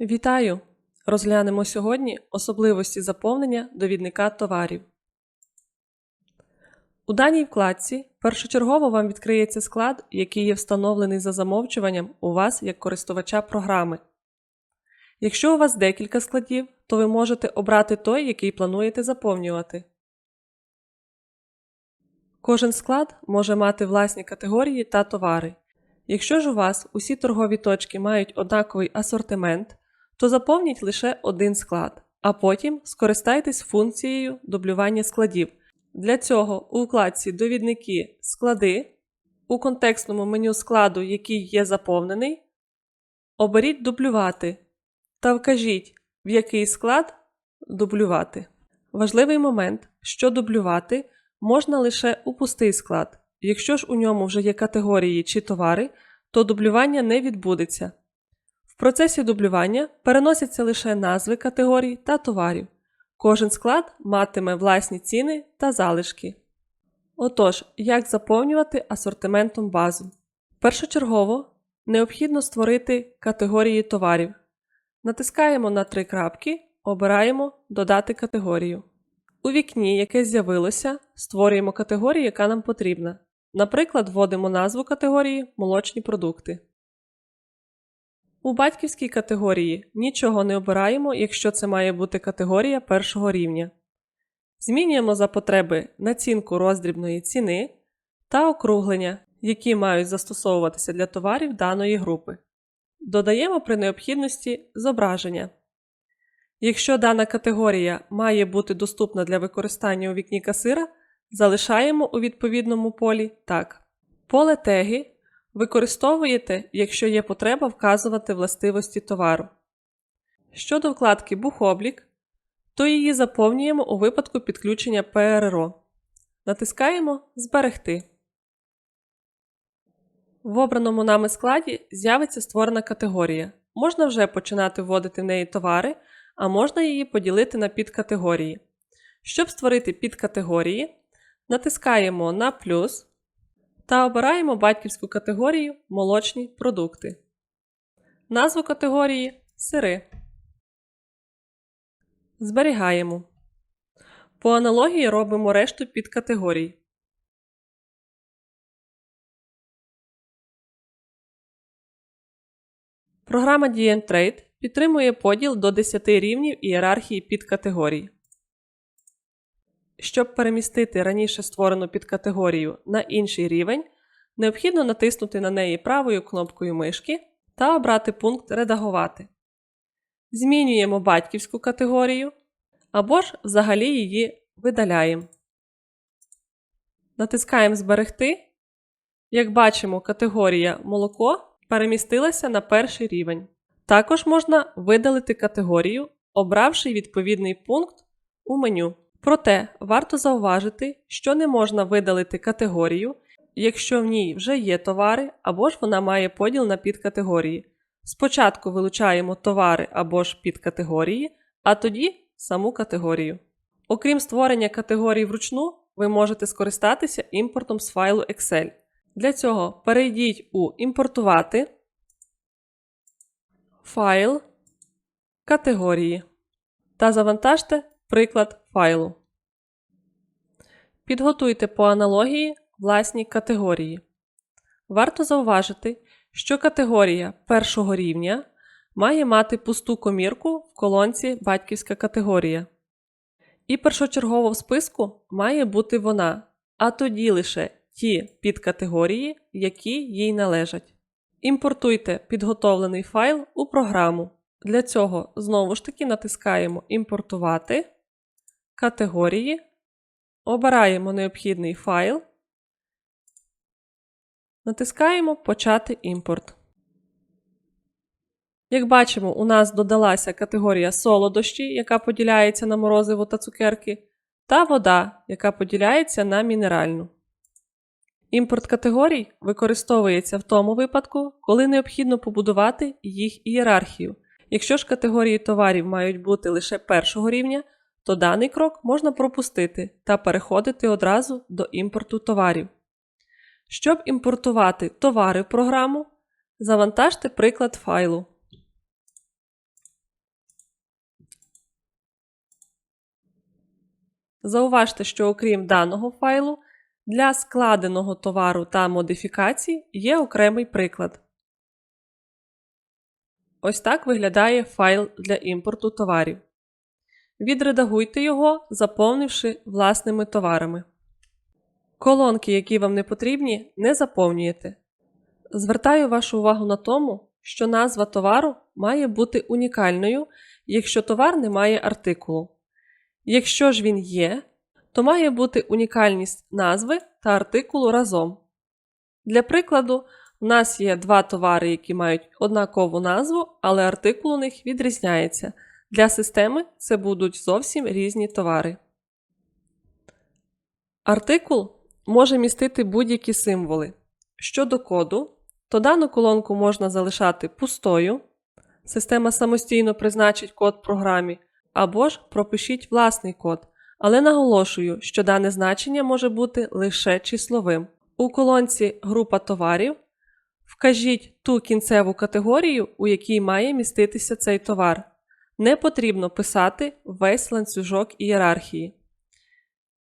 Вітаю! Розглянемо сьогодні особливості заповнення довідника товарів. У даній вкладці першочергово вам відкриється склад, який є встановлений за замовчуванням у вас як користувача програми. Якщо у вас декілька складів, то ви можете обрати той, який плануєте заповнювати. Кожен склад може мати власні категорії та товари. Якщо ж у вас усі торгові точки мають однаковий асортимент, то заповніть лише один склад, а потім скористайтесь функцією дублювання складів. Для цього у вкладці Довідники Склади у контекстному меню складу, який є заповнений, оберіть Дублювати та вкажіть, в який склад дублювати. Важливий момент, що дублювати можна лише у пустий склад. Якщо ж у ньому вже є категорії чи товари, то дублювання не відбудеться. Процесі дублювання переносяться лише назви категорій та товарів. Кожен склад матиме власні ціни та залишки. Отож, як заповнювати асортиментом базу? Першочергово необхідно створити категорії товарів. Натискаємо на три крапки, обираємо Додати категорію. У вікні, яке з'явилося, створюємо категорію, яка нам потрібна. Наприклад, вводимо назву категорії Молочні продукти. У батьківській категорії нічого не обираємо, якщо це має бути категорія першого рівня. Змінюємо за потреби націнку роздрібної ціни та округлення, які мають застосовуватися для товарів даної групи. Додаємо при необхідності зображення. Якщо дана категорія має бути доступна для використання у вікні касира, залишаємо у відповідному полі так. Поле теги використовуєте, якщо є потреба вказувати властивості товару. Щодо вкладки Бухоблік, то її заповнюємо у випадку підключення ПРРО. Натискаємо Зберегти. В обраному нами складі з'явиться створена категорія. Можна вже починати вводити в неї товари, а можна її поділити на підкатегорії. Щоб створити підкатегорії, натискаємо на плюс та обираємо батьківську категорію Молочні продукти. Назву категорії Сири. Зберігаємо. По аналогії робимо решту підкатегорій. Програма DM Trade підтримує поділ до 10 рівнів ієрархії підкатегорій. Щоб перемістити раніше створену підкатегорію на інший рівень, необхідно натиснути на неї правою кнопкою мишки та обрати пункт Редагувати. Змінюємо батьківську категорію або ж взагалі її видаляємо. Натискаємо Зберегти. Як бачимо, категорія молоко перемістилася на перший рівень. Також можна видалити категорію, обравши відповідний пункт у меню. Проте варто зауважити, що не можна видалити категорію, якщо в ній вже є товари або ж вона має поділ на підкатегорії. Спочатку вилучаємо товари або ж підкатегорії, а тоді саму категорію. Окрім створення категорій вручну, ви можете скористатися імпортом з файлу Excel. Для цього перейдіть у Імпортувати, Файл, Категорії та завантажте приклад файлу. Підготуйте по аналогії власні категорії. Варто зауважити, що категорія першого рівня має мати пусту комірку в колонці Батьківська категорія. І першочергово в списку має бути вона, а тоді лише ті підкатегорії, які їй належать. Імпортуйте підготовлений файл у програму. Для цього знову ж таки натискаємо Імпортувати, категорії, обираємо необхідний файл, натискаємо Почати імпорт. Як бачимо, у нас додалася категорія солодощі, яка поділяється на морозиво та цукерки, та вода, яка поділяється на мінеральну. Імпорт категорій використовується в тому випадку, коли необхідно побудувати їх ієрархію. Якщо ж категорії товарів мають бути лише першого рівня, то даний крок можна пропустити та переходити одразу до імпорту товарів. Щоб імпортувати товари в програму, завантажте приклад файлу. Зауважте, що окрім даного файлу, для складеного товару та модифікацій є окремий приклад. Ось так виглядає файл для імпорту товарів. Відредагуйте його, заповнивши власними товарами. Колонки, які вам не потрібні, не заповнюєте. Звертаю вашу увагу на тому, що назва товару має бути унікальною, якщо товар не має артикулу. Якщо ж він є, то має бути унікальність назви та артикулу разом. Для прикладу, у нас є два товари, які мають однакову назву, але артикул у них відрізняється. Для системи це будуть зовсім різні товари. Артикул може містити будь-які символи. Щодо коду, то дану колонку можна залишати пустою. Система самостійно призначить код програмі, або ж пропишіть власний код. Але наголошую, що дане значення може бути лише числовим. У колонці Група товарів вкажіть ту кінцеву категорію, у якій має міститися цей товар. Не потрібно писати весь ланцюжок ієрархії.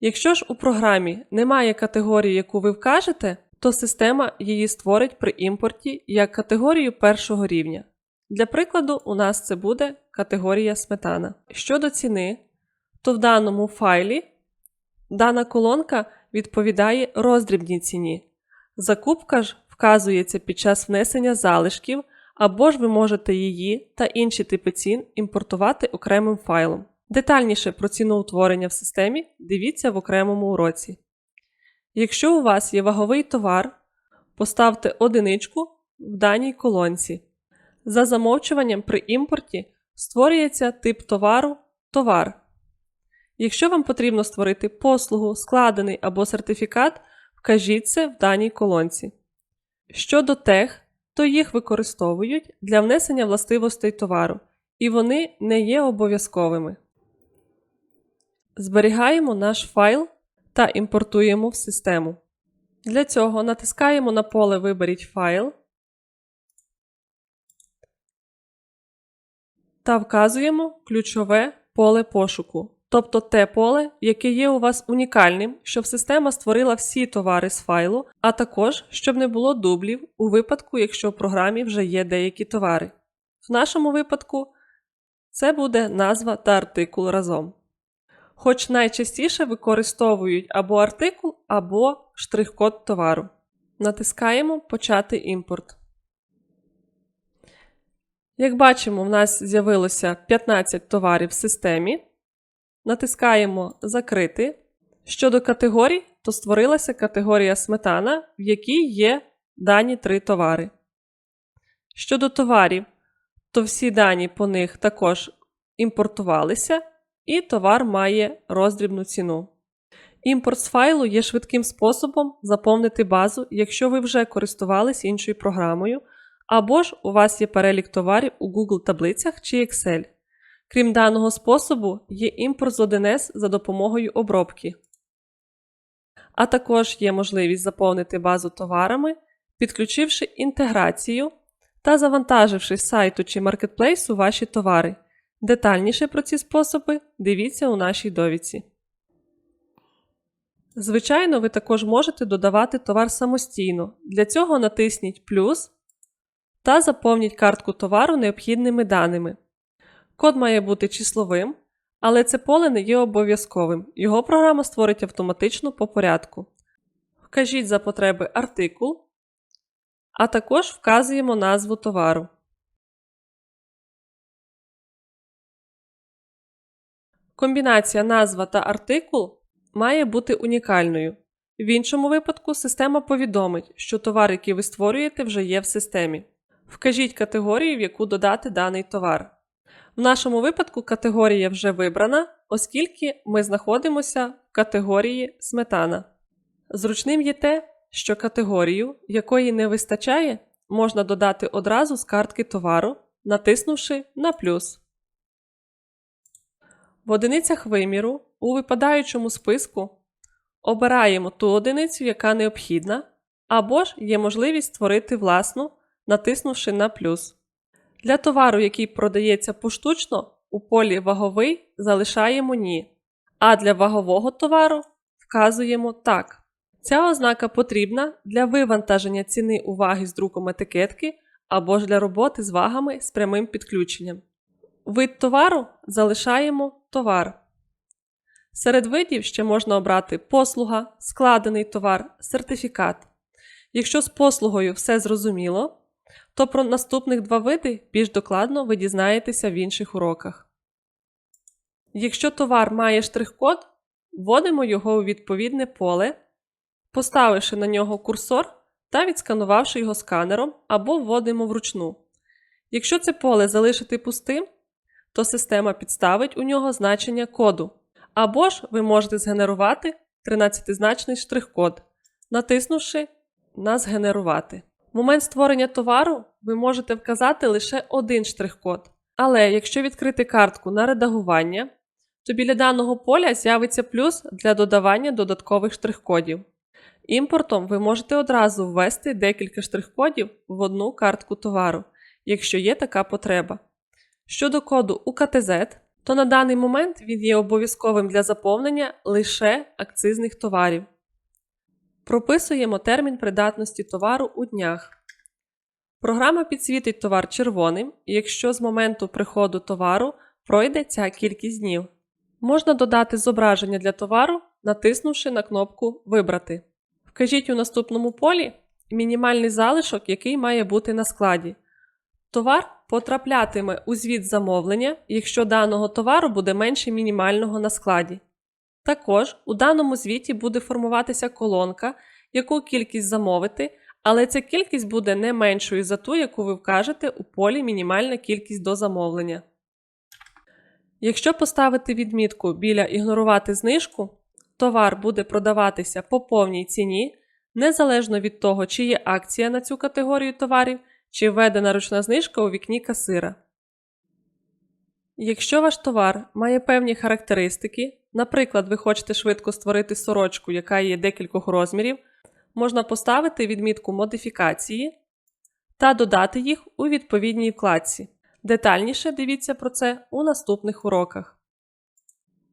Якщо ж у програмі немає категорії, яку ви вкажете, то система її створить при імпорті як категорію першого рівня. Для прикладу, у нас це буде категорія сметана. Щодо ціни, то в даному файлі дана колонка відповідає роздрібній ціні. Закупка ж вказується під час внесення залишків, або ж ви можете її та інші типи цін імпортувати окремим файлом. Детальніше про ціноутворення в системі дивіться в окремому уроці. Якщо у вас є ваговий товар, поставте одиничку в даній колонці. За замовчуванням при імпорті створюється тип товару товар. Якщо вам потрібно створити послугу, складений або сертифікат, вкажіть це в даній колонці. Щодо тег, то їх використовують для внесення властивостей товару, і вони не є обов'язковими. Зберігаємо наш файл та імпортуємо в систему. Для цього натискаємо на поле Виберіть файл та вказуємо ключове поле пошуку, тобто те поле, яке є у вас унікальним, щоб система створила всі товари з файлу, а також щоб не було дублів у випадку, якщо в програмі вже є деякі товари. В нашому випадку це буде назва та артикул разом. Хоч найчастіше використовують або артикул, або штрих-код товару. Натискаємо Почати імпорт. Як бачимо, в нас з'явилося 15 товарів в системі. Натискаємо Закрити. Щодо категорій, то створилася категорія сметана, в якій є дані три товари. Щодо товарів, то всі дані по них також імпортувалися, і товар має роздрібну ціну. Імпорт з файлу є швидким способом заповнити базу, якщо ви вже користувались іншою програмою, або ж у вас є перелік товарів у Google таблицях чи Excel. Крім даного способу, є імпорт з 1С за допомогою обробки. А також є можливість заповнити базу товарами, підключивши інтеграцію та завантаживши з сайту чи маркетплейсу ваші товари. Детальніше про ці способи дивіться у нашій довідці. Звичайно, ви також можете додавати товар самостійно. Для цього натисніть плюс та заповніть картку товару необхідними даними. Код має бути числовим, але це поле не є обов'язковим. Його програма створить автоматично по порядку. Вкажіть за потреби артикул, а також вказуємо назву товару. Комбінація назва та артикул має бути унікальною. В іншому випадку система повідомить, що товар, який ви створюєте, вже є в системі. Вкажіть категорію, в яку додати даний товар. В нашому випадку категорія вже вибрана, оскільки ми знаходимося в категорії сметана. Зручним є те, що категорію, якої не вистачає, можна додати одразу з картки товару, натиснувши на плюс. В одиницях виміру у випадаючому списку обираємо ту одиницю, яка необхідна, або ж є можливість створити власну, натиснувши на плюс. Для товару, який продається поштучно, у полі ваговий залишаємо ні. а для вагового товару вказуємо так. Ця ознака потрібна для вивантаження ціни уваги з друком етикетки або ж для роботи з вагами з прямим підключенням. Вид товару залишаємо товар. Серед видів ще можна обрати послуга, складений товар, сертифікат. Якщо з послугою все зрозуміло, то про наступних два види більш докладно ви дізнаєтеся в інших уроках. Якщо товар має штрих-код, вводимо його у відповідне поле, поставивши на нього курсор та відсканувавши його сканером або вводимо вручну. Якщо це поле залишити пустим, то система підставить у нього значення коду. Або ж ви можете згенерувати 13-значний штрих-код, натиснувши на Згенерувати. Момент створення товару ви можете вказати лише один штрих-код. Але якщо відкрити картку на редагування, то біля даного поля з'явиться плюс для додавання додаткових штрих-кодів. Імпортом ви можете одразу ввести декілька штрих-кодів в одну картку товару, якщо є така потреба. Щодо коду УКТЗ, то на даний момент він є обов'язковим для заповнення лише акцизних товарів. Прописуємо термін придатності товару у днях. Програма підсвітить товар червоним, якщо з моменту приходу товару пройде ця кількість днів. Можна додати зображення для товару, натиснувши на кнопку Вибрати. Вкажіть у наступному полі мінімальний залишок, який має бути на складі. Товар потраплятиме у звіт замовлення, якщо даного товару буде менше мінімального на складі. Також у даному звіті буде формуватися колонка, яку кількість замовити, але ця кількість буде не меншою за ту, яку ви вкажете у полі мінімальна кількість до замовлення. Якщо поставити відмітку біля ігнорувати знижку, товар буде продаватися по повній ціні, незалежно від того, чи є акція на цю категорію товарів, чи введена ручна знижка у вікні касира. Якщо ваш товар має певні характеристики, наприклад, ви хочете швидко створити сорочку, яка є декількох розмірів, можна поставити відмітку модифікації та додати їх у відповідній вкладці. Детальніше дивіться про це у наступних уроках.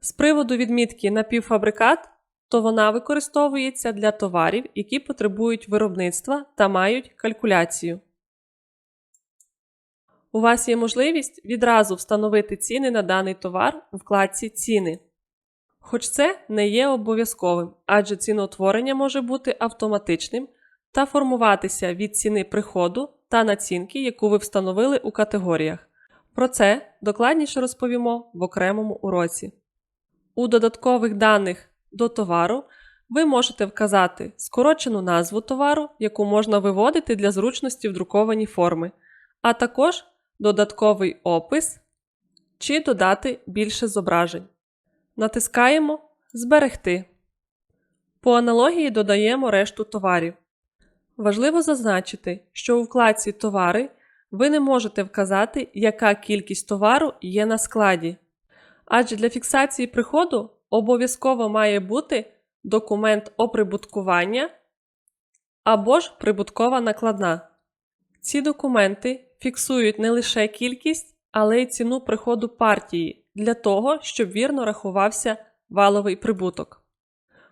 З приводу відмітки напівфабрикат, то вона використовується для товарів, які потребують виробництва та мають калькуляцію. У вас є можливість відразу встановити ціни на даний товар у вкладці Ціни. Хоч це не є обов'язковим, адже ціноутворення може бути автоматичним та формуватися від ціни приходу та націнки, яку ви встановили у категоріях. Про це докладніше розповімо в окремому уроці. У додаткових даних до товару ви можете вказати скорочену назву товару, яку можна виводити для зручності в друкованій форми, а також додатковий опис чи додати більше зображень. Натискаємо Зберегти. По аналогії додаємо решту товарів. Важливо зазначити, що у вкладці Товари ви не можете вказати, яка кількість товару є на складі. Адже для фіксації приходу обов'язково має бути документ оприбуткування або ж прибуткова накладна. Ці документи фіксують не лише кількість, але й ціну приходу партії для того, щоб вірно рахувався валовий прибуток.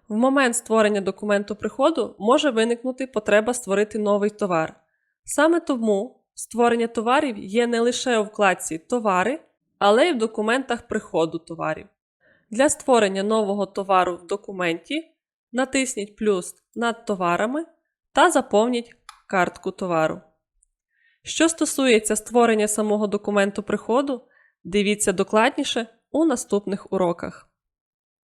В момент створення документу приходу може виникнути потреба створити новий товар. Саме тому створення товарів є не лише у вкладці Товари, але й в документах приходу товарів. Для створення нового товару в документі натисніть плюс над товарами та заповніть картку товару. Що стосується створення самого документу приходу, дивіться докладніше у наступних уроках.